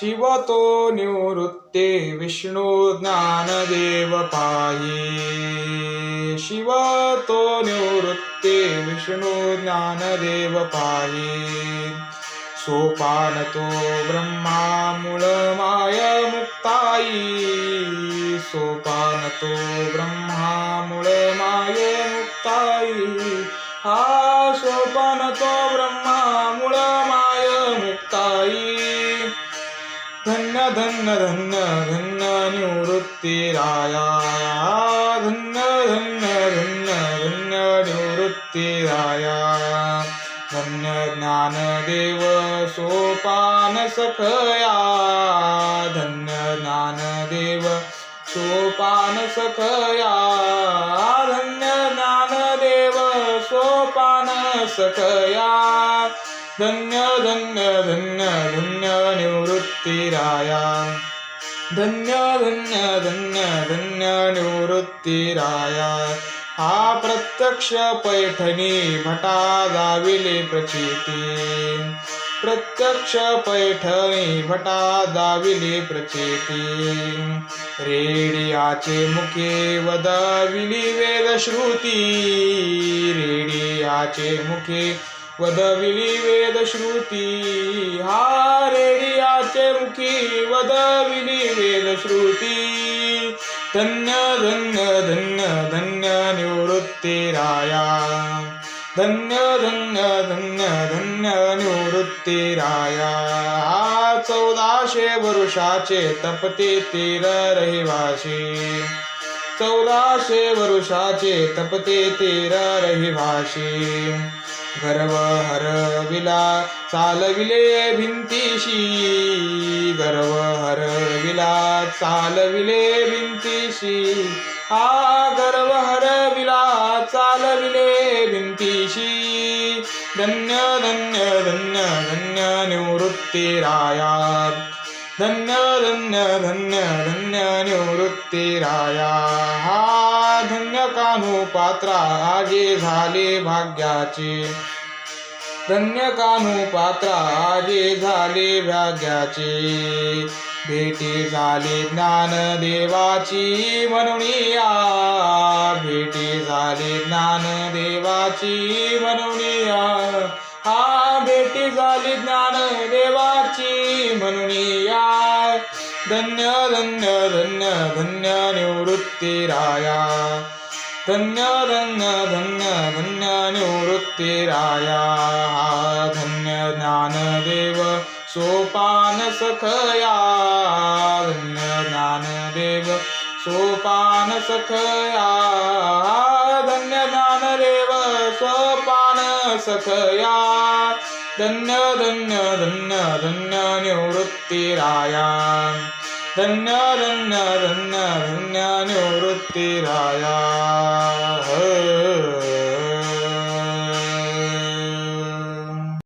शिवतो निवृत्ते विष्णू ज्ञानदेव पाये. शिवतो निवृत्ते विष्णू ज्ञानदेव पाये. सोपानतो ब्रह्मा मूळ माय मुक्ताई सोपानतो ब्रह्मा मूळ माय मुक्ताई हा सोपानतो ब्रह्मा मूळ माय मुक्ताई धन्य धन्य धन्य धन्य निवृत्ती राया धन्य धन्य धन्य धन्य निवृत्ती राया धन्य ज्ञानदेव सोपान सखया धन्य ज्ञानदेव सोपान सखया धन्य ज्ञानदेव सोपान सखया धन्य धन्य धन्य धन्य निवृत्तीराया धन्य धन्य धन्य धन्य निवृत्तीराया हा प्रत्यक्ष पैठणी भटा दाविले प्रचिती प्रत्यक्ष पैठणी भटा दाविले प्रचिती रेडियाचे मुखे वदाविली वेदश्रुती रेडियाचे मुखे वदविली वेदश्रुती हा रेडियाचे मुखी वदविली वेदश्रुती धन्य धन्य धन्य धन्य निवृत्ती राया. धन्य धन्य धन्य धन्य निवृत्ती राया. हा चौदाशे वरुषाचे तपते तीर रहिवाशी चौदाशे वरुषाचे तपते तेरा रहिवाशी गर्व हरविला चालविले भिंतीशी. गर्व हरविला चालविले भिंतीशी. हा गर्व हरविला चालविले भिंतीशी. धन्य धन्य धन्य धन्य निवृत्ती राया धन्य धन्य धन्य धन्य निवृत्तीराया हा धन्य कान्हू पात्रा आजे झाले भाग्याचे. धन्य कान्हू पात्रा आजे झाले भाग्याचे. भेटी झाली ज्ञान देवाची म्हणून या. भेटी झाली ज्ञान देवाची म्हणून भेटी झाली ज्ञान देवाची. म्हणून या धन्य धन्य धन्य धन्य निवृत्ती राया. धन्य धन्य धन्य धन्य निवृत्ती राया. हा धन्य ज्ञानदेव सोपान सखया. धन्य ज्ञानदेव सोपान सखया. धन्य ज्ञानदेव सोपान सखया. धन्य धन्य धन्य धन्य निवृत्ती राया धन्य धन्य धन्य धन्य निवृत्ती राया